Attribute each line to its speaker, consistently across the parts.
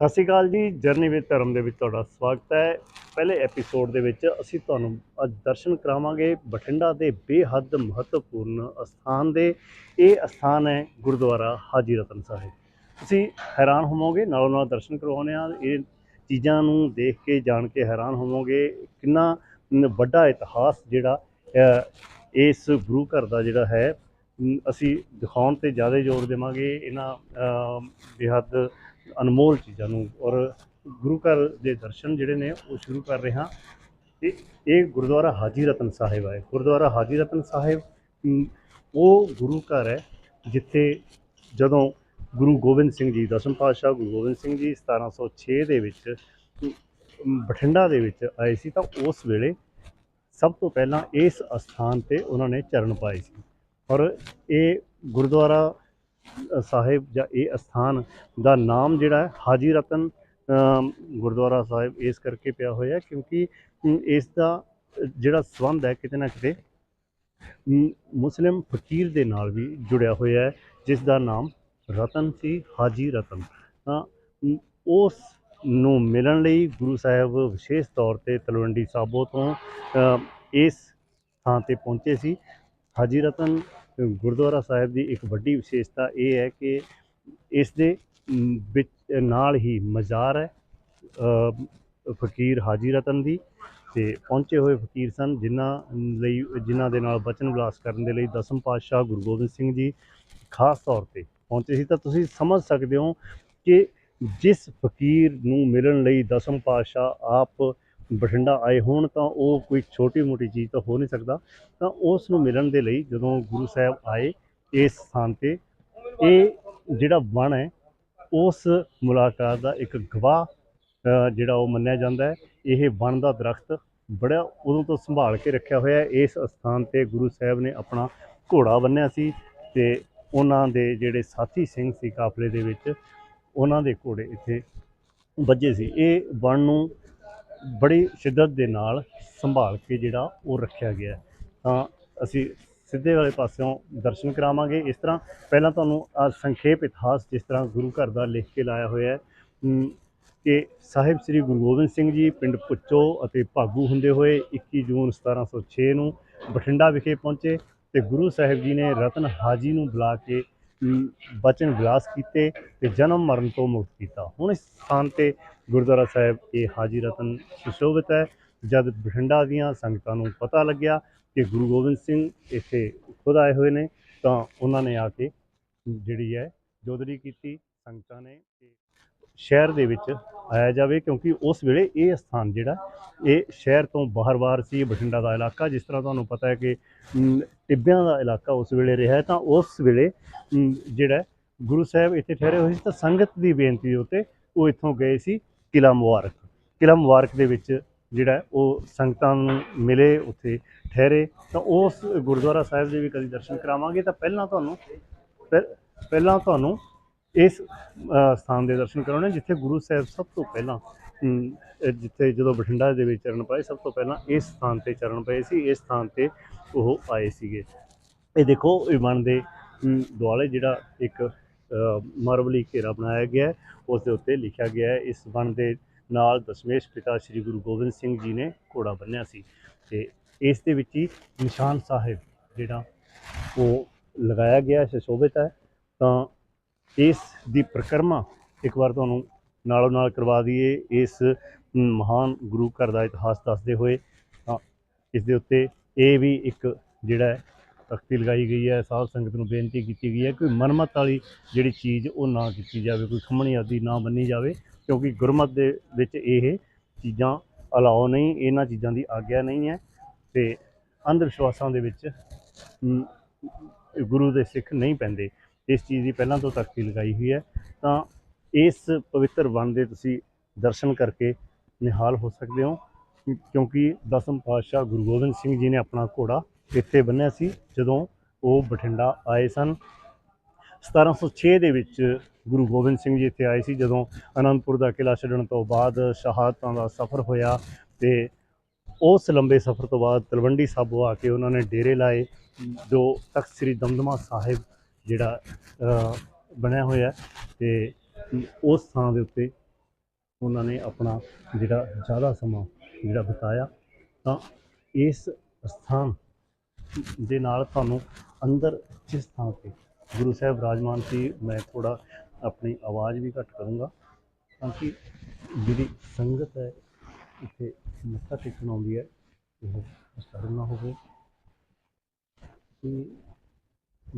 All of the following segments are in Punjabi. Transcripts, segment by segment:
Speaker 1: ਸਤਿ ਸ਼੍ਰੀ ਅਕਾਲ ਜੀ, ਜਰਨੀ ਵਿਦ ਧਰਮ ਦੇ ਵਿੱਚ ਤੁਹਾਡਾ ਸਵਾਗਤ ਹੈ। ਪਹਿਲੇ ਐਪੀਸੋਡ ਦੇ ਵਿੱਚ ਅਸੀਂ ਤੁਹਾਨੂੰ ਅੱਜ ਦਰਸ਼ਨ ਕਰਾਵਾਂਗੇ ਬਠਿੰਡਾ ਦੇ ਬੇਹੱਦ ਮਹੱਤਵਪੂਰਨ ਅਸਥਾਨ ਦੇ। ਇਹ ਅਸਥਾਨ ਹੈ ਗੁਰਦੁਆਰਾ ਹਾਜੀ ਰਤਨ ਸਾਹਿਬ। ਤੁਸੀਂ ਹੈਰਾਨ ਹੋਵੋਗੇ, ਨਾਲੋਂ ਨਾਲ ਦਰਸ਼ਨ ਕਰਵਾਉਂਦੇ ਆ ਇਹ ਚੀਜ਼ਾਂ ਨੂੰ ਦੇਖ ਕੇ, ਜਾਣ ਕੇ ਹੈਰਾਨ ਹੋਵੋਗੇ, ਕਿੰਨਾ ਵੱਡਾ ਇਤਿਹਾਸ ਜਿਹੜਾ ਇਸ ਗੁਰੂ ਘਰ ਦਾ ਜਿਹੜਾ ਹੈ। ਅਸੀਂ ਦਿਖਾਉਣ ਤੇ ਜ਼ਿਆਦਾ ਜ਼ੋਰ ਦੇਵਾਂਗੇ। ਇਹਨਾਂ ਬੇਹੱਦ ਅਨਮੋਲ ਚੀਜ਼ਾਂ ਨੂੰ ਔਰ ਗੁਰੂ ਘਰ ਦੇ ਦਰਸ਼ਨ ਜਿਹੜੇ ਨੇ ਉਹ ਸ਼ੁਰੂ ਕਰ ਰਹੇ। ਹਾਂ ਇਹ ਇਹ ਗੁਰਦੁਆਰਾ ਹਾਜੀ ਰਤਨ ਸਾਹਿਬ ਹੈ ਗੁਰਦੁਆਰਾ ਹਾਜੀ ਰਤਨ ਸਾਹਿਬ ਉਹ ਗੁਰੂ ਘਰ ਹੈ ਜਿੱਥੇ ਜਦੋਂ ਗੁਰੂ ਗੋਬਿੰਦ ਸਿੰਘ ਜੀ, ਦਸਮ ਪਾਤਸ਼ਾਹ ਗੁਰੂ ਗੋਬਿੰਦ ਸਿੰਘ ਜੀ 1706 ਦੇ ਵਿੱਚ ਬਠਿੰਡਾ ਦੇ ਵਿੱਚ ਆਏ ਸੀ ਤਾਂ ਉਸ ਵੇਲੇ ਸਭ ਤੋਂ ਪਹਿਲਾਂ ਇਸ ਅਸਥਾਨ ਤੇ ਉਹਨਾਂ ਨੇ ਚਰਨ ਪਾਏ ਸੀ। ਔਰ ਇਹ ਗੁਰਦੁਆਰਾ ਸਾਹਿਬ ਜਾਂ ਇਹ ਅਸਥਾਨ ਦਾ ਨਾਮ ਜਿਹੜਾ ਹੈ, ਹਾਜੀ ਰਤਨ ਗੁਰਦੁਆਰਾ ਸਾਹਿਬ ਇਸ ਕਰਕੇ ਪਿਆ ਹੋਇਆ ਕਿਉਂਕਿ ਇਸ ਦਾ ਜਿਹੜਾ ਸੰਬੰਧ ਹੈ ਕਿਤੇ ਨਾ ਕਿਤੇ ਮੁਸਲਿਮ ਫਕੀਰ ਦੇ ਨਾਲ ਵੀ ਜੁੜਿਆ ਹੋਇਆ ਹੈ, ਜਿਸ ਦਾ ਨਾਮ ਰਤਨ ਸੀ, ਹਾਜੀ ਰਤਨ। ਤਾਂ ਉਸ ਨੂੰ ਮਿਲਣ ਲਈ ਗੁਰੂ ਸਾਹਿਬ ਵਿਸ਼ੇਸ਼ ਤੌਰ ਤੇ ਤਲਵੰਡੀ ਸਾਬੋ ਤੋਂ ਇਸ ਥਾਂ ਤੇ ਪਹੁੰਚੇ ਸੀ। ਹਾਜੀ ਰਤਨ ਗੁਰਦੁਆਰਾ ਸਾਹਿਬ ਦੀ ਇੱਕ ਵੱਡੀ ਵਿਸ਼ੇਸ਼ਤਾ ਇਹ ਹੈ ਕਿ ਇਸ ਦੇ ਵਿੱਚ, ਨਾਲ ਹੀ ਮਜ਼ਾਰ ਹੈ ਫਕੀਰ ਹਾਜੀ ਰਤਨ ਦੀ ਤੇ ਪਹੁੰਚੇ ਹੋਏ ਫਕੀਰ ਸਨ, ਜਿਨ੍ਹਾਂ ਲਈ, ਜਿਨ੍ਹਾਂ ਦੇ ਨਾਲ ਬਚਨ ਵਿਲਾਸ ਕਰਨ ਦੇ ਲਈ ਦਸਮ ਪਾਤਸ਼ਾਹ ਗੁਰੂ ਗੋਬਿੰਦ ਸਿੰਘ ਜੀ ਖਾਸ ਤੌਰ ਤੇ ਪਹੁੰਚੇ ਸੀ। ਤਾਂ ਤੁਸੀਂ ਸਮਝ ਸਕਦੇ ਹੋ ਕਿ ਜਿਸ ਫਕੀਰ ਨੂੰ ਮਿਲਣ ਲਈ ਦਸਮ ਪਾਤਸ਼ਾਹ ਆਪ ਬਠਿੰਡਾ ਆਏ ਹੋਣ ਤਾਂ ਉਹ ਕੋਈ ਛੋਟੀ ਮੋਟੀ ਚੀਜ਼ ਤਾਂ ਹੋ ਨਹੀਂ ਸਕਦਾ। ਤਾਂ ਉਸ ਨੂੰ ਮਿਲਣ ਦੇ ਲਈ ਜਦੋਂ ਗੁਰੂ ਸਾਹਿਬ ਆਏ ਇਸ ਸਥਾਨ ਤੇ, ਇਹ ਜਿਹੜਾ ਵਣ ਹੈ, ਉਸ ਮੁਲਾਕਾਤ ਦਾ ਇੱਕ ਗਵਾਹ ਜਿਹੜਾ ਉਹ ਮੰਨਿਆ ਜਾਂਦਾ ਹੈ, ਇਹ ਵਣ ਦਾ ਦਰਖਤ ਬੜਾ ਉਦੋਂ ਤੋਂ ਸੰਭਾਲ ਕੇ ਰੱਖਿਆ ਹੋਇਆ ਇਸ ਸਥਾਨ ਤੇ ਗੁਰੂ ਸਾਹਿਬ ਨੇ ਆਪਣਾ ਘੋੜਾ ਬੰਨਿਆ ਸੀ ਤੇ ਉਹਨਾਂ ਦੇ ਜਿਹੜੇ ਸਾਥੀ ਸਿੰਘ ਸੀ ਕਾਫਲੇ ਦੇ ਵਿੱਚ, ਉਹਨਾਂ ਦੇ ਘੋੜੇ ਇੱਥੇ ਵੱਜੇ ਸੀ। ਇਹ ਵਣ ਨੂੰ ਬੜੀ ਸ਼ਿੱਦਤ ਦੇ ਨਾਲ ਸੰਭਾਲ ਕੇ ਜਿਹੜਾ ਉਹ ਰੱਖਿਆ ਗਿਆ ਤਾਂ ਅਸੀਂ ਸਿੱਧੇ ਵਾਲੇ ਪਾਸਿਓਂ ਦਰਸ਼ਨ ਕਰਾਵਾਂਗੇ। ਇਸ ਤਰ੍ਹਾਂ ਪਹਿਲਾਂ ਤੁਹਾਨੂੰ ਆ ਸੰਖੇਪ ਇਤਿਹਾਸ ਜਿਸ ਤਰ੍ਹਾਂ ਗੁਰੂ ਘਰ ਦਾ ਲਿਖ ਕੇ ਲਾਇਆ ਹੋਇਆ ਹੈ ਕਿ ਸਾਹਿਬ ਸ੍ਰੀ ਗੁਰੂ ਗੋਬਿੰਦ ਸਿੰਘ ਜੀ ਪਿੰਡ ਪੁੱਚੋ ਅਤੇ ਭਾਗੂ ਹੁੰਦੇ ਹੋਏ 21 ਜੂਨ 1706 ਨੂੰ ਬਠਿੰਡਾ ਵਿਖੇ ਪਹੁੰਚੇ ਤੇ ਗੁਰੂ ਸਾਹਿਬ ਜੀ ਨੇ ਰਤਨ ਹਾਜੀ ਨੂੰ ਬੁਲਾ ਕੇ ਬਚਨ ਵਿਲਾਸ ਕੀਤੇ ਤੇ ਜਨਮ ਮਰਨ ਤੋਂ ਮੁਕਤ ਕੀਤਾ। ਹੁਣ ਇਸ ਸਥਾਨ ਤੇ ਗੁਰਦੁਆਰਾ ਸਾਹਿਬ ਇਹ ਹਾਜੀ ਰਤਨ ਸੁਸ਼ੋਭਿਤ ਹੈ। ਜਦ ਬਠਿੰਡਾ ਦੀਆਂ ਸੰਗਤਾਂ ਨੂੰ ਪਤਾ ਲੱਗਿਆ ਕਿ ਗੁਰੂ ਗੋਬਿੰਦ ਸਿੰਘ ਇੱਥੇ ਖੁਦ ਆਏ ਹੋਏ ਨੇ, ਤਾਂ ਉਹਨਾਂ ਨੇ ਆ ਕੇ ਜਿਹੜੀ ਹੈ ਜੋਦਰੀ ਕੀਤੀ, ਸੰਗਤਾਂ ਨੇ ਸ਼ਹਿਰ ਦੇ ਵਿੱਚ ਆਇਆ ਜਾਵੇ, ਕਿਉਂਕਿ ਉਸ ਵੇਲੇ ਇਹ ਸਥਾਨ ਜਿਹੜਾ, ਇਹ ਸ਼ਹਿਰ ਤੋਂ ਬਾਹਰ-ਬਾਹਰ ਸੀ ਬਠਿੰਡਾ ਦਾ ਇਲਾਕਾ, ਜਿਸ ਤਰ੍ਹਾਂ ਤੁਹਾਨੂੰ ਪਤਾ ਹੈ ਕਿ ਟਿੱਬਿਆਂ ਦਾ ਇਲਾਕਾ ਉਸ ਵੇਲੇ ਰਿਹਾ ਤਾਂ ਉਸ ਵੇਲੇ ਜਿਹੜਾ ਗੁਰੂ ਸਾਹਿਬ ਇੱਥੇ ਠਹਿਰੇ ਹੋਏ ਸੀ, ਤਾਂ ਸੰਗਤ ਦੀ ਬੇਨਤੀ ਦੇ ਉੱਤੇ ਉਹ ਇੱਥੋਂ ਗਏ ਸੀ ਕਿਲਾ ਮੁਬਾਰਕ। ਕਿਲਾ ਮੁਬਾਰਕ ਦੇ ਵਿੱਚ ਜਿਹੜਾ ਉਹ ਸੰਗਤਾਂ ਨੂੰ ਮਿਲੇ, ਉੱਥੇ ਠਹਿਰੇ, ਤਾਂ ਉਸ ਗੁਰਦੁਆਰਾ ਸਾਹਿਬ ਦੇ ਵੀ ਕਦੀ ਦਰਸ਼ਨ ਕਰਾਵਾਂਗੇ, ਤਾਂ ਪਹਿਲਾਂ ਤੁਹਾਨੂੰ, ਪਹਿ- ਪਹਿਲਾਂ ਤੁਹਾਨੂੰ ਇਸ ਸਥਾਨ ਦੇ ਦਰਸ਼ਨ ਕਰਾਉਣੇ ਜਿੱਥੇ ਗੁਰੂ ਸਾਹਿਬ ਸਭ ਤੋਂ ਪਹਿਲਾਂ ਜਿੱਥੇ ਜਦੋਂ ਬਠਿੰਡਾ ਦੇ ਵਿੱਚ ਚਰਨ ਪਾਏ ਸਭ ਤੋਂ ਪਹਿਲਾਂ ਇਸ ਸਥਾਨ ਤੇ ਚਰਨ ਪਏ ਸੀ ਇਸ ਸਥਾਨ ਤੇ ਉਹ ਆਏ ਸੀਗੇ। ਇਹ ਦੇਖੋ ਇਹ ਮਨ ਦੇ ਦੁਆਲੇ ਜਿਹੜਾ ਇੱਕ ਅ, ਮਾਰਬਲੀ ਘੇਰਾ ਬਣਾਇਆ ਗਿਆ ਹੈ ਉਸ ਦੇ ਉੱਤੇ ਲਿਖਿਆ ਗਿਆ ਹੈ ਇਸ ਵਣ ਦੇ ਨਾਲ ਦਸ਼ਮੇਸ਼ ਪਿਤਾ ਸ੍ਰੀ ਗੁਰੂ ਗੋਬਿੰਦ ਸਿੰਘ ਜੀ ਨੇ ਘੋੜਾ ਬੰਨਿਆ ਸੀ। ਤੇ ਇਸ ਦੇ ਵਿੱਚ ਹੀ ਨਿਸ਼ਾਨ ਸਾਹਿਬ ਜਿਹੜਾ ਉਹ ਲਗਾਇਆ ਗਿਆ ਸੁਸ਼ੋਭਿਤ ਹੈ ਤਾਂ ਇਸ ਦੀ ਪ੍ਰਕਰਮਾ ਇੱਕ ਵਾਰ ਤੁਹਾਨੂੰ ਨਾਲੋਂ ਨਾਲ ਕਰਵਾ ਦਈਏ। ਇਸ ਮਹਾਨ ਗੁਰੂ ਘਰ ਦਾ ਇਤਿਹਾਸ ਦੱਸਦੇ ਹੋਏ ਤਾਂ ਇਸ ਦੇ ਉੱਤੇ ਇਹ ਵੀ ਇੱਕ ਜਿਹੜਾ ਤਖਤੀ ਲਗਾਈ ਗਈ ਹੈ। ਸਾਧ ਸੰਗਤ ਨੂੰ ਬੇਨਤੀ ਕੀਤੀ ਗਈ ਹੈ ਕਿ ਮਨਮਤ ਵਾਲੀ ਜਿਹੜੀ ਚੀਜ਼ ਉਹ ਨਾ ਕੀਤੀ ਜਾਵੇ, ਕੋਈ ਖੰਮਣੀ ਆਦਿ ਨਾ ਬੰਨੀ ਜਾਵੇ, ਕਿਉਂਕਿ ਗੁਰਮਤ ਦੇ ਵਿੱਚ ਇਹ ਚੀਜ਼ਾਂ ਅਲਾਓ ਨਹੀਂ, ਇਹਨਾਂ ਚੀਜ਼ਾਂ ਦੀ ਆਗਿਆ ਨਹੀਂ ਹੈ ਤੇ ਅੰਧ ਵਿਸ਼ਵਾਸਾਂ ਦੇ ਵਿੱਚ ਗੁਰੂ ਦੇ ਸਿੱਖ ਨਹੀਂ ਪੈਂਦੇ। ਇਸ ਚੀਜ਼ ਦੀ ਪਹਿਲਾਂ ਤੋਂ ਤਖਤੀ ਲਗਾਈ ਹੋਈ ਹੈ, ਤਾਂ ਇਸ ਪਵਿੱਤਰ ਵਣ ਦੇ ਤੁਸੀਂ ਦਰਸ਼ਨ ਕਰਕੇ ਨਿਹਾਲ ਹੋ ਸਕਦੇ ਹੋ ਕਿ- ਕਿਉਂਕਿ ਦਸਮ ਪਾਤਸ਼ਾਹ ਗੁਰੂ ਗੋਬਿੰਦ ਸਿੰਘ ਜੀ ਨੇ ਆਪਣਾ ਘੋੜਾ ਇੱਥੇ ਬੰਨਿਆ ਸੀ, ਜਦੋਂ ਉਹ ਬਠਿੰਡਾ ਆਏ ਸਨ। 1706 ਦੇ ਵਿੱਚ ਗੁਰੂ ਗੋਬਿੰਦ ਸਿੰਘ ਜੀ ਇੱਥੇ ਆਏ ਸੀ, ਜਦੋਂ ਅਨੰਦਪੁਰ ਦਾ ਕਿਲਾ ਛੱਡਣ ਤੋਂ ਬਾਅਦ ਸ਼ਹਾਦਤਾਂ ਦਾ ਸਫ਼ਰ ਹੋਇਆ ਤੇ ਉਸ ਲੰਬੇ ਸਫ਼ਰ ਤੋਂ ਬਾਅਦ ਤਲਵੰਡੀ ਸਾਬੋ ਆ ਕੇ ਉਹਨਾਂ ਨੇ ਡੇਰੇ ਲਾਏ, ਜੋ ਤਖਤ ਸ੍ਰੀ ਦਮਦਮਾ ਸਾਹਿਬ ਜਿਹੜਾ ਬਣਿਆ ਹੋਇਆ ਹੈ ਤੇ ਉਸ ਥਾਂ ਦੇ ਉੱਤੇ ਉਹਨਾਂ ਨੇ ਆਪਣਾ ਜਿਹੜਾ ਜ਼ਿਆਦਾ ਸਮਾਂ ਜਿਹੜਾ ਬਿਤਾਇਆ, ਤਾਂ ਇਸ ਸਥਾਨ ਦੇ ਨਾਲ ਤੁਹਾਨੂੰ ਅੰਦਰ ਜਿਸ ਥਾਂ ਤੇ ਗੁਰੂ ਸਾਹਿਬ ਵਿਰਾਜਮਾਨ ਸੀ, ਮੈਂ ਥੋੜਾ ਆਪਣੀ ਆਵਾਜ਼ ਵੀ ਘੱਟ ਕਰੂੰਗਾ ਤਾਂ ਕਿ ਜਿਹੜੀ ਸੰਗਤ ਹੈ, ਇੱਥੇ ਮੱਥਾ ਟੇਕਣ ਆਉਂਦੀ ਹੈ, ਉਹ ਡਿਸਟਰਬ ਨਾ ਹੋਵੇ। ਇਹ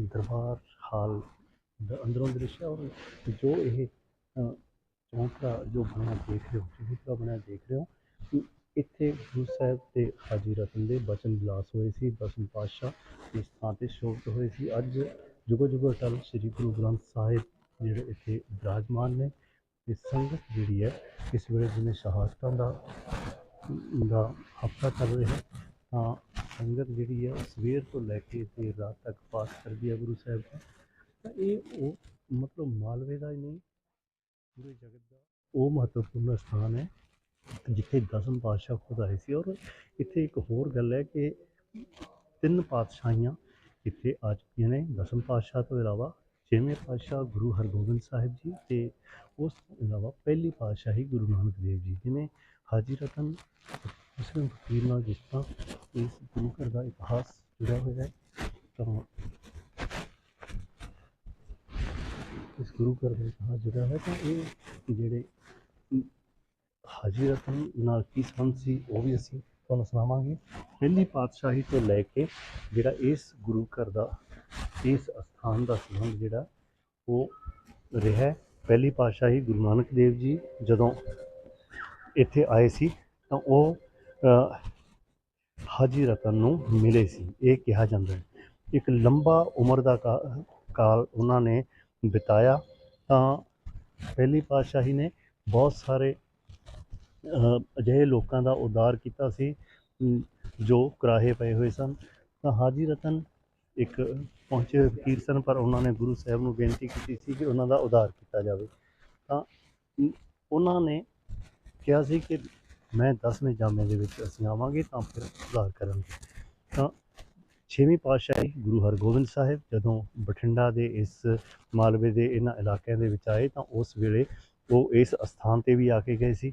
Speaker 1: ਦਰਬਾਰ ਹਾਲ ਦਾ ਅੰਦਰੋਂ ਦ੍ਰਿਸ਼ ਹੈ ਔਰ ਜੋ ਇਹ ਅ, ਜੋ ਬਣਿਆ ਦੇਖ ਰਹੇ ਹੋ ਚੌਂਕੜਾ ਬਣਿਆ ਦੇਖ ਰਹੇ ਹੋ ਇੱਥੇ ਗੁਰੂ ਸਾਹਿਬ ਤੇ ਹਾਜੀ ਰਤਨ ਦੇ ਬਚਨ ਵਿਲਾਸ ਹੋਏ ਸੀ ਦਸਮ ਪਾਤਸ਼ਾਹ ਇਸ ਥਾਂ ਤੇ ਸ਼ੋਭਤ ਹੋਏ ਸੀ। ਅੱਜ ਜੁਗੋ ਜੁਗੋ ਅਟਲ ਸ੍ਰੀ ਗੁਰੂ ਗ੍ਰੰਥ ਸਾਹਿਬ ਜਿਹੜੇ ਇੱਥੇ ਵਿਰਾਜਮਾਨ ਨੇ ਤੇ ਸੰਗਤ ਜਿਹੜੀ ਹੈ ਇਸ ਵੇਲੇ ਜਿਵੇਂ ਸ਼ਹਾਦਤਾਂ ਦਾ ਦਾ ਹਫਤਾ ਚੱਲ ਰਿਹਾ ਤਾਂ ਸੰਗਤ ਜਿਹੜੀ ਹੈ ਸਵੇਰ ਤੋਂ ਲੈ ਕੇ ਤੇ ਰਾਤ ਤੱਕ ਪਾਠ ਕਰਦੀ ਹੈ ਗੁਰੂ ਸਾਹਿਬ ਦਾ। ਤਾਂ ਇਹ ਉਹ ਮਤਲਬ ਮਾਲਵੇ ਦਾ ਹੀ ਨਹੀਂ, ਪੂਰੇ ਜਗਤ ਦਾ ਉਹ ਮਹੱਤਵਪੂਰਨ ਸਥਾਨ ਹੈ, ਜਿੱਥੇ ਦਸਮ ਪਾਤਸ਼ਾਹ ਖੁਦ ਆਏ ਸੀ ਔਰ ਇੱਥੇ ਇੱਕ ਹੋਰ ਗੱਲ ਹੈ ਕਿ ਤਿੰਨ ਪਾਤਸ਼ਾਹੀਆਂ ਇੱਥੇ ਆ ਚੁੱਕੀਆਂ ਨੇ, ਦਸਮ ਪਾਤਸ਼ਾਹ ਤੋਂ ਇਲਾਵਾ ਛੇਵੇਂ ਪਾਤਸ਼ਾਹ ਗੁਰੂ ਹਰਗੋਬਿੰਦ ਸਾਹਿਬ ਜੀ ਤੇ ਉਸ ਤੋਂ ਇਲਾਵਾ ਪਹਿਲੀ ਪਾਤਸ਼ਾਹੀ ਗੁਰੂ ਨਾਨਕ ਦੇਵ ਜੀ, ਜਿਵੇਂ ਹਾਜੀ ਰਤਨ ਮੁਸਲਿਮ ਫਕੀਰ ਨਾਲ ਜਿਸ ਤਰ੍ਹਾਂ ਇਸ ਗੁਰੂ ਘਰ ਦਾ ਇਤਿਹਾਸ ਜੁੜਿਆ ਹੋਇਆ ਹੈ। ਤਾਂ ਇਸ ਗੁਰੂ ਘਰ ਦਾ ਇਤਿਹਾਸ ਜੁੜਿਆ ਹੋਇਆ, ਤਾਂ ਇਹ ਜਿਹੜੇ ਹਾਜੀ ਰਤਨ ਨਾਲ ਕੀ ਸੰਬੰਧ ਸੀ, ਉਹ ਵੀ ਅਸੀਂ ਤੁਹਾਨੂੰ ਸੁਣਾਵਾਂਗੇ। ਪਹਿਲੀ ਪਾਤਸ਼ਾਹੀ ਤੋਂ ਲੈ ਕੇ ਜਿਹੜਾ ਇਸ ਗੁਰੂ ਘਰ ਦਾ, ਇਸ ਅਸਥਾਨ ਦਾ ਸੰਬੰਧ ਜਿਹੜਾ, ਉਹ ਰਿਹਾ ਪਹਿਲੀ ਪਾਤਸ਼ਾਹੀ ਗੁਰੂ ਨਾਨਕ ਦੇਵ ਜੀ ਜਦੋਂ ਇੱਥੇ ਆਏ ਸੀ, ਤਾਂ ਉਹ ਹਾਜੀ ਰਤਨ ਨੂੰ ਮਿਲੇ ਸੀ। ਇਹ ਕਿਹਾ ਜਾਂਦਾ ਹੈ। ਇੱਕ ਲੰਬਾ ਉਮਰ ਦਾ ਕਾ- ਕਾਲ ਉਹਨਾਂ ਨੇ ਬਿਤਾਇਆ, ਤਾਂ ਪਹਿਲੀ ਪਾਤਸ਼ਾਹੀ ਨੇ ਬਹੁਤ ਸਾਰੇ ਅਜਿਹੇ ਲੋਕਾਂ ਦਾ ਉਦਾਰ ਕੀਤਾ ਸੀ ਜੋ ਕਰਾਹੇ ਪਏ ਹੋਏ ਸਨ। ਤਾਂ ਹਾਜੀ ਰਤਨ ਇੱਕ ਪਹੁੰਚੇ ਹੋਏ ਫਕੀਰ ਸਨ, ਪਰ ਉਹਨਾਂ ਨੇ ਗੁਰੂ ਸਾਹਿਬ ਨੂੰ ਬੇਨਤੀ ਕੀਤੀ ਸੀ ਕਿ ਉਹਨਾਂ ਦਾ ਉਦਾਰ ਕੀਤਾ ਜਾਵੇ। ਤਾਂ ਉਹਨਾਂ ਨੇ ਕਿਹਾ ਸੀ ਕਿ ਮੈਂ 10ਵੇਂ ਜਾਮੇ ਦੇ ਵਿੱਚ ਅਸੀਂ ਆਵਾਂਗੇ, ਤਾਂ ਫਿਰ ਉਦਾਰ ਕਰਾਂਗੇ ਤਾਂ ਛੇਵੀਂ ਪਾਤਸ਼ਾਹੀ ਗੁਰੂ ਹਰਗੋਬਿੰਦ ਸਾਹਿਬ ਜਦੋਂ ਬਠਿੰਡਾ ਦੇ ਇਸ ਮਾਲਵੇ ਦੇ ਇਹਨਾਂ ਇਲਾਕਿਆਂ ਦੇ ਵਿੱਚ ਆਏ ਤਾਂ ਉਸ ਵੇਲੇ ਉਹ ਇਸ ਅਸਥਾਨ ਤੇ ਵੀ ਆ ਕੇ ਗਏ ਸੀ।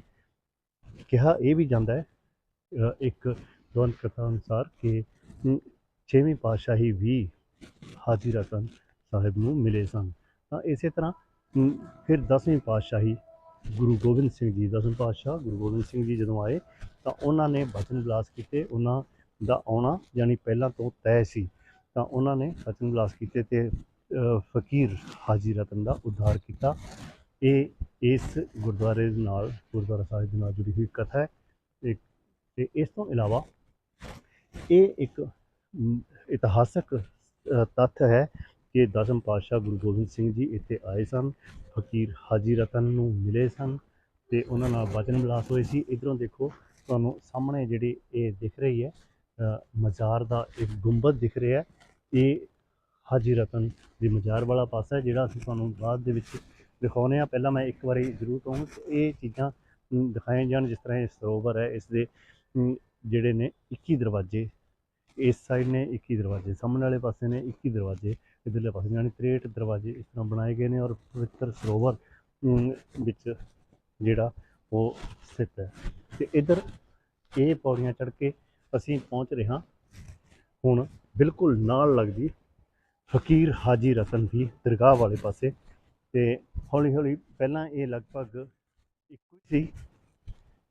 Speaker 1: ਕਿਹਾ ਇਹ ਵੀ ਜਾਂਦਾ ਹੈ ਇੱਕ ਦਵੰਦ ਕਥਾ ਅਨੁਸਾਰ ਕਿ ਛੇਵੀਂ ਪਾਤਸ਼ਾਹੀ ਵੀ ਹਾਜੀ ਰਤਨ ਸਾਹਿਬ ਨੂੰ ਮਿਲੇ ਸਨ। ਤਾਂ ਇਸੇ ਤਰ੍ਹਾਂ ਫਿਰ 10ਵੀਂ ਪਾਤਸ਼ਾਹੀ ਗੁਰੂ ਗੋਬਿੰਦ ਸਿੰਘ ਜੀ ਦਸਮ ਪਾਤਸ਼ਾਹ ਗੁਰੂ ਗੋਬਿੰਦ ਸਿੰਘ ਜੀ ਜਦੋਂ ਆਏ ਤਾਂ ਉਹਨਾਂ ਨੇ ਬਚਨ ਵਿਲਾਸ ਕੀਤੇ। ਉਹਨਾਂ ਦਾ ਆਉਣਾ ਯਾਨੀ ਪਹਿਲਾਂ ਤੋਂ ਤੈਅ ਸੀ, ਤਾਂ ਉਹਨਾਂ ਨੇ ਸਚਨ ਬਲਾਸ ਕੀਤੇ ਤੇ ਫਕੀਰ ਹਾਜੀ ਰਤਨ ਦਾ ਉਧਾਰ ਕੀਤਾ। ਇਹ ਇਸ ਗੁਰਦੁਆਰੇ ਦੇ ਨਾਲ, ਗੁਰਦੁਆਰਾ ਸਾਹਿਬ ਦੇ ਨਾਲ ਜੁੜੀ ਹੋਈ ਕਥਾ ਹੈ। ਤੇ ਇਸ ਤੋਂ ਇਲਾਵਾ ਇਹ ਇੱਕ ਇਤਿਹਾਸਕ ਤੱਥ ਹੈ ਕਿ ਦਸਮ ਪਾਤਸ਼ਾਹ ਗੁਰੂ ਗੋਬਿੰਦ ਸਿੰਘ ਜੀ ਇੱਥੇ ਆਏ ਸਨ, ਫਕੀਰ ਹਾਜੀ ਰਤਨ ਨੂੰ ਮਿਲੇ ਸਨ ਤੇ ਉਹਨਾਂ ਨਾਲ ਵਚਨ ਬਿਲਾਸ ਹੋਏ ਸੀ। ਇਧਰੋਂ ਦੇਖੋ, ਤੁਹਾਨੂੰ ਸਾਹਮਣੇ ਜਿਹੜੀ ਇਹ ਦਿਖ ਰਹੀ ਹੈ ਮਜ਼ਾਰ ਦਾ ਇੱਕ ਗੁੰਬਦ ਦਿਖ ਰਿਹਾ ਹੈ। ਇਹ ਹਾਜੀ ਰਤਨ ਦੀ ਮਜ਼ਾਰ ਵਾਲਾ ਪਾਸਾ ਹੈ, ਜਿਹੜਾ ਅਸੀਂ ਤੁਹਾਨੂੰ ਬਾਅਦ ਦੇ ਵਿੱਚ ਦਿਖਾਉਂਦੇ ਆ ਪਹਿਲਾਂ ਮੈਂ ਇੱਕ ਵਾਰੀ ਜ਼ਰੂਰ ਕਹੂੰ ਕਿ ਇਹ ਚੀਜ਼ਾਂ ਦਿਖਾਈਆਂ ਜਾਣ, ਜਿਸ ਤਰ੍ਹਾਂ ਇਹ ਸਰੋਵਰ ਹੈ, ਇਸ ਦੇ ਜਿਹੜੇ ਨੇ 21 ਦਰਵਾਜ਼ੇ, ਇਸ ਸਾਈਡ ਨੇ 21 ਦਰਵਾਜ਼ੇ, ਸਾਹਮਣੇ ਵਾਲੇ ਪਾਸੇ ਨੇ 21 ਦਰਵਾਜ਼ੇ, ਇਧਰਲੇ ਪਾਸੇ ਯਾਨੀ 63 ਦਰਵਾਜ਼ੇ ਇਸ ਤਰ੍ਹਾਂ ਬਣਾਏ ਗਏ ਨੇ ਔਰ ਪਵਿੱਤਰ ਸਰੋਵਰ ਵਿੱਚ ਜਿਹੜਾ ਉਹ ਸਥਿਤ ਹੈ। ਤੇ ਇਧਰ ਇਹ ਪੌੜੀਆਂ ਚੜ੍ਹ ਕੇ ਅਸੀਂ ਪਹੁੰਚ ਰਹੇ ਹਾਂ। ਹੁਣ ਬਿਲਕੁਲ ਨਾਲ ਲੱਗਦੀ ਫਕੀਰ ਹਾਜੀ ਰਤਨ ਦੀ ਦਰਗਾਹ ਵਾਲੇ ਪਾਸੇ ਤੇ ਹੌਲੀ ਹੌਲੀ ਪਹਿਲਾਂ ਇਹ ਲਗਭਗ ਇੱਕੋ ਹੀ ਸੀ।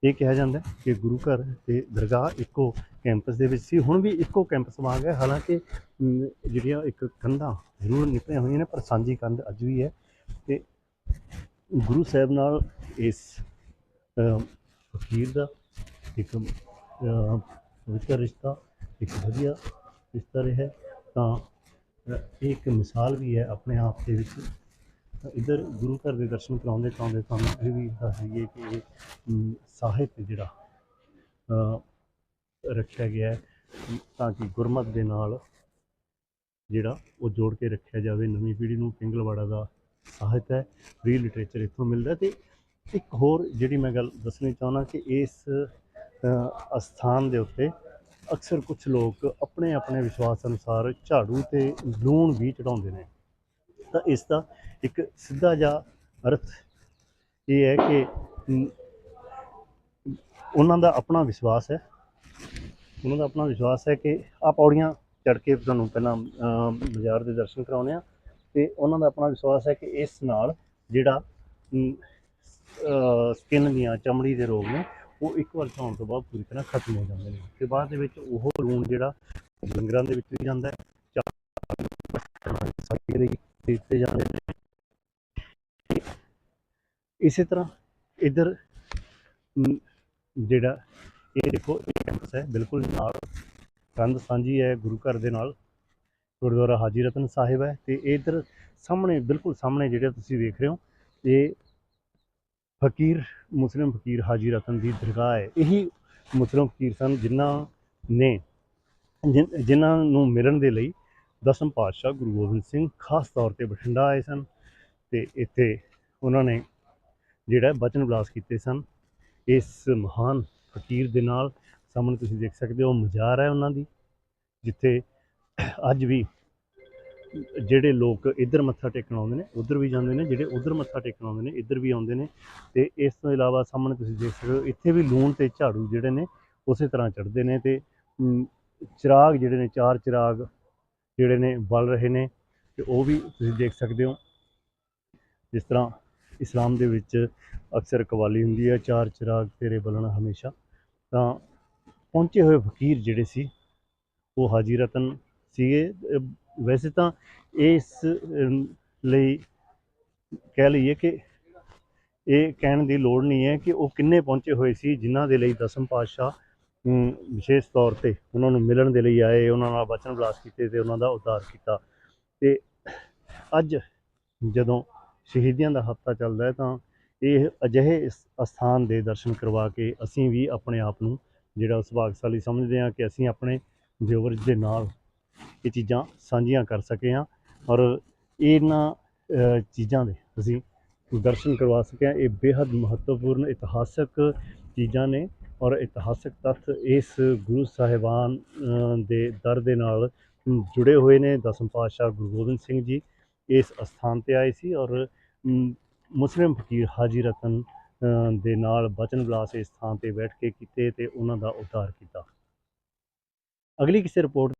Speaker 1: ਇਹ ਕਿਹਾ ਜਾਂਦਾ ਕਿ ਗੁਰੂ ਘਰ ਤੇ ਦਰਗਾਹ ਇੱਕੋ ਕੈਂਪਸ ਦੇ ਵਿੱਚ ਸੀ। ਹੁਣ ਵੀ ਇੱਕੋ ਕੈਂਪਸ ਵਾਂਗ ਹੈ। ਹਾਲਾਂਕਿ ਜਿਹੜੀਆਂ ਇੱਕ ਕੰਧਾਂ ਜ਼ਰੂਰ ਨਿਕਲੀਆਂ ਹੋਈਆਂ ਨੇ, ਪਰ ਸਾਂਝੀ ਕੰਧ ਅੱਜ ਵੀ ਹੈ। ਤੇ ਗੁਰੂ ਸਾਹਿਬ ਨਾਲ ਇਸ ਫਕੀਰ ਦਾ ਇੱਕ ਅਮ, ਰਿਸ਼ਤਾ ਇੱਕ ਵਧੀਆ ਰਿਸ਼ਤਾ ਰਿਹਾ ਤਾਂ ਇਹ ਇੱਕ ਮਿਸਾਲ ਵੀ ਹੈ ਆਪਣੇ ਆਪ ਦੇ ਵਿੱਚ। ਤਾਂ ਇੱਧਰ ਗੁਰੂ ਘਰ ਦੇ ਦਰਸ਼ਨ ਕਰਾਉਂਦੇ ਕਰਾਉਂਦੇ ਤੁਹਾਨੂੰ ਇਹ ਵੀ ਦੱਸ ਦਈਏ ਕਿ ਸਾਹਿਤ ਜਿਹੜਾ ਰੱਖਿਆ ਗਿਆ ਹੈ ਤਾਂ ਕਿ ਗੁਰਮਤ ਦੇ ਨਾਲ ਜਿਹੜਾ ਉਹ ਜੋੜ ਕੇ ਰੱਖਿਆ ਜਾਵੇ। ਨਵੀਂ ਪੀੜ੍ਹੀ ਨੂੰ ਪਿੰਗਲਵਾੜਾ ਦਾ ਸਾਹਿਤ ਹੈ ਫ੍ਰੀ ਲਿਟਰੇਚਰ ਇੱਥੋਂ ਮਿਲਦਾ ਤੇ ਇੱਕ ਹੋਰ ਜਿਹੜੀ ਮੈਂ ਗੱਲ ਦੱਸਣੀ ਚਾਹੁੰਦਾ ਕਿ ਇਸ ਅਸਥਾਨ ਦੇ ਉੱਤੇ ਅਕਸਰ ਕੁਝ ਲੋਕ ਆਪਣੇ ਆਪਣੇ ਵਿਸ਼ਵਾਸ ਅਨੁਸਾਰ ਝਾੜੂ ਤੇ ਲੂਣ ਵੀ ਚੜਾਉਂਦੇ ਨੇ। ਤਾਂ ਇਸ ਦਾ ਇੱਕ ਸਿੱਧਾ ਜਿਹਾ ਅਰਥ ਇਹ ਹੈ ਕਿ ਉਹਨਾਂ ਦਾ ਆਪਣਾ ਵਿਸ਼ਵਾਸ ਹੈ। ਉਹਨਾਂ ਦਾ ਆਪਣਾ ਵਿਸ਼ਵਾਸ ਹੈ ਕਿ ਆ ਪੌੜੀਆਂ ਚੜ ਕੇ ਤੁਹਾਨੂੰ ਪਹਿਲਾਂ ਬਾਜ਼ਾਰ ਦੇ ਦਰਸ਼ਨ ਕਰਾਉਣੇ ਆ ਤੇ ਉਹਨਾਂ ਦਾ ਆਪਣਾ ਵਿਸ਼ਵਾਸ ਹੈ ਕਿ ਇਸ ਨਾਲ ਜਿਹੜਾ ਸਕਿਨ ਦੀਆਂ ਚਮੜੀ ਦੇ ਰੋਗ ਨੇ ਉਹ ਇੱਕ ਵਾਰ ਧੋਣ ਤੋਂ ਬਾਅਦ ਪੂਰੀ ਤਰ੍ਹਾਂ ਖਤਮ ਹੋ ਜਾਂਦੇ ਨੇ। ਤੇ ਬਾਅਦ ਦੇ ਵਿੱਚ ਉਹ ਲੂਣ ਜਿਹੜਾ ਲੰਗਰਾਂ ਦੇ ਵਿੱਚ ਵੀ ਜਾਂਦਾ ਹੈ। ਚਾਹ ਦਿੱਤੇ ਜਾਂਦੇ ਨੇ ਇਸੇ ਤਰ੍ਹਾਂ ਇੱਧਰ ਜਿਹੜਾ ਇਹ ਦੇਖੋ, ਇਹ ਕੈਂਪਸ ਹੈ, ਬਿਲਕੁਲ ਨਾਲ। ਕੰਧ ਸਾਂਝੀ ਹੈ ਗੁਰੂ ਘਰ ਦੇ ਨਾਲ। ਗੁਰਦੁਆਰਾ ਹਾਜੀ ਰਤਨ ਸਾਹਿਬ ਹੈ। ਤੇ ਇਧਰ ਸਾਹਮਣੇ, ਬਿਲਕੁਲ ਸਾਹਮਣੇ ਜਿਹੜੇ ਤੁਸੀਂ ਦੇਖ ਰਹੇ ਹੋ, ਇਹ ਫਕੀਰ, ਮੁਸਲਿਮ ਫਕੀਰ ਹਾਜੀ ਰਤਨ ਦੀ ਦਰਗਾਹ ਹੈ। ਇਹੀ ਮੁਸਲਿਮ ਫਕੀਰ ਸਨ ਜਿਨ੍ਹਾਂ ਨੇ ਜਿਨ- ਜਿਨ੍ਹਾਂ ਨੂੰ ਮਿਲਣ ਦੇ ਲਈ ਦਸਮ ਪਾਤਸ਼ਾਹ ਗੁਰੂ ਗੋਬਿੰਦ ਸਿੰਘ ਖਾਸ ਤੌਰ ਤੇ ਬਠਿੰਡਾ ਆਏ ਸਨ ਤੇ ਇੱਥੇ ਉਹਨਾਂ ਨੇ ਜਿਹੜਾ ਬਚਨ ਵਿਲਾਸ ਕੀਤੇ ਸਨ। ਇਸ ਮਹਾਨ ਫਕੀਰ ਦੇ ਨਾਲ ਸਾਹਮਣੇ ਤੁਸੀਂ ਦੇਖ ਸਕਦੇ ਹੋ ਮਜ਼ਾਰ ਹੈ ਉਹਨਾਂ ਦੀ, ਜਿੱਥੇ ਅੱਜ ਵੀ ਜਿਹੜੇ ਲੋਕ ਇੱਧਰ ਮੱਥਾ ਟੇਕਣ ਆਉਂਦੇ ਨੇ, ਉੱਧਰ ਵੀ ਜਾਂਦੇ ਨੇ, ਜਿਹੜੇ ਉੱਧਰ ਮੱਥਾ ਟੇਕਣ ਆਉਂਦੇ ਨੇ, ਇੱਧਰ ਵੀ ਆਉਂਦੇ ਨੇ। ਤੇ ਇਸ ਤੋਂ ਇਲਾਵਾ ਸਾਹਮਣੇ ਤੁਸੀਂ ਦੇਖ ਸਕਦੇ ਹੋ, ਇੱਥੇ ਵੀ ਲੂਣ ਤੇ ਝਾੜੂ ਜਿਹੜੇ ਨੇ, ਉਸੇ ਤਰ੍ਹਾਂ ਚੜ੍ਹਦੇ ਨੇ ਤੇ ਚਿਰਾਗ ਜਿਹੜੇ ਨੇ, ਚਾਰ ਚਿਰਾਗ ਜਿਹੜੇ ਨੇ ਬਲ ਰਹੇ ਨੇ ਤੇ ਉਹ ਵੀ ਤੁਸੀਂ ਦੇਖ ਸਕਦੇ ਹੋ। ਜਿਸ ਤਰ੍ਹਾਂ ਇਸਲਾਮ ਦੇ ਵਿੱਚ ਅਕਸਰ ਕਵਾਲੀ ਹੁੰਦੀ ਹੈ, ਚਾਰ ਚਿਰਾਗ ਤੇਰੇ ਬਲਣ ਹਮੇਸ਼ਾ। ਤਾਂ ਪਹੁੰਚੇ ਹੋਏ ਫਕੀਰ ਜਿਹੜੇ ਸੀ, ਉਹ ਹਾਜੀ ਰਤਨ ਸੀਗੇ ਵੈਸੇ ਤਾਂ ਇਸ ਲਈ ਕਹਿ ਲਈਏ ਕਿ ਇਹ ਕਹਿਣ ਦੀ ਲੋੜ ਨਹੀਂ ਹੈ ਕਿ ਉਹ ਕਿੰਨੇ ਪਹੁੰਚੇ ਹੋਏ ਸੀ, ਜਿਨ੍ਹਾਂ ਦੇ ਲਈ ਦਸਮ ਪਾਤਸ਼ਾਹ ਵਿਸ਼ੇਸ਼ ਤੌਰ ਤੇ ਉਹਨਾਂ ਨੂੰ ਮਿਲਣ ਦੇ ਲਈ ਆਏ, ਉਹਨਾਂ ਨਾਲ ਬਚਨ ਬਲਾਸ ਕੀਤੇ ਤੇ ਉਹਨਾਂ ਦਾ ਉਦਾਰ ਕੀਤਾ। ਤੇ ਅੱਜ ਜਦੋਂ ਸ਼ਹੀਦੀਆਂ ਦਾ ਹਫਤਾ ਚੱਲਦਾ ਹੈ ਤਾਂ ਇਹ ਅਜਿਹੇ ਅਸਥਾਨ ਦੇ ਦਰਸ਼ਨ ਕਰਵਾ ਕੇ ਅਸੀਂ ਵੀ ਆਪਣੇ ਆਪ ਨੂੰ ਜਿਹੜਾ ਸੁਭਾਗਸ਼ਾਲੀ ਸਮਝਦੇ ਹਾਂ ਕਿ ਅਸੀਂ ਆਪਣੇ ਜੋਵਰਜ ਦੇ ਨਾਲ ਇਹ ਚੀਜ਼ਾਂ ਸਾਂਝੀਆਂ ਕਰ ਸਕੇ ਹਾਂ ਔਰ ਇਹਨਾਂ ਚੀਜ਼ਾਂ ਦੇ ਅਸੀਂ ਦਰਸ਼ਨ ਕਰਵਾ ਸਕੇ ਸਕਿਆ ਇਹ ਬੇहद ਮਹੱਤਵਪੂਰਨ, ਇਤਿਹਾਸਕ ਚੀਜ਼ਾਂ ਨੇ ਔਰ ਇਤਿਹਾਸਕ ਤੱਥ ਇਸ ਗੁਰੂ ਸਾਹਿਬਾਨ ਦੇ ਦਰ ਦੇ ਨਾਲ ਜੁੜੇ ਹੋਏ ਨੇ। ਦਸਮ ਪਾਤਸ਼ਾਹ ਗੁਰੂ ਗੋਬਿੰਦ ਸਿੰਘ ਜੀ ਇਸ ਅਸਥਾਨ ਤੇ ਆਏ ਸੀ ਔਰ ਮੁਸਲਿਮ ਫਕੀਰ ਹਾਜੀ ਰਤਨ ਦੇ ਨਾਲ ਬਚਨ ਬਲਾਸ ਇਸ ਥਾਂ ਤੇ ਬੈਠ ਕੇ ਕੀਤੇ ਤੇ ਉਹਨਾਂ ਦਾ ਉਤਾਰ ਕੀਤਾ। ਅਗਲੀ ਕਿਸੇ ਰਿਪੋਰਟ